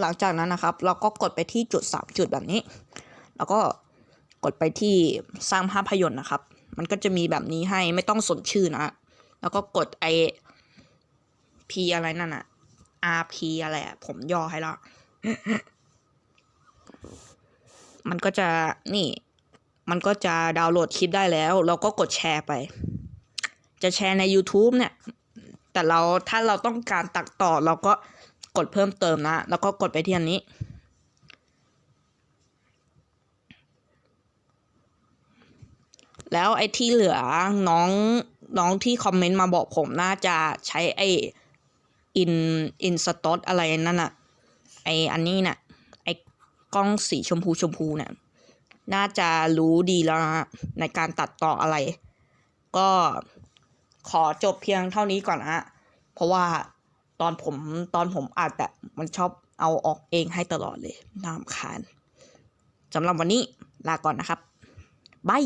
หลังจากนั้นนะครับ เราก็กดไปที่จุดสามจุดแบบนี้ แล้วก็กดไปที่สร้างภาพยนตร์นะครับ มันก็จะมีแบบนี้ให้ไม่ต้องสนชื่อนะ แล้วก็กดไอ P อะไรนั่นอะ RP อะไรอะผมย่อให้ล้วมันก็จะนี่ มันก็จะดาวน์โหลดคลิปได้แล้ว เราก็กดแชร์ไป จะแชร์ใน YouTube เนี่ย แต่เราถ้าเราต้องการตัดต่อเราก็ กดเพิ่มเติมนะ แล้วก็กดไปที่อันนี้ แล้วไอ้ที่เหลือน้องน้องที่คอมเมนต์มาบอกผมน่าจะใช้ไอ้อินอินสต็อตอะไรนั่นอะไออันนี้น่ะไอ้กล้องสีชมพูชมพูเนี่ยน่าจะรู้ดีแล้วนะในการตัดต่ออะไร ก็ขอจบเพียงเท่านี้ก่อนนะเพราะว่า ตอนผมตอนผมอัดอะมันชอบเอาออกเองให้ตลอดเลยน่ารำคาญสำหรับวันนี้ลาก่อนนะครับบาย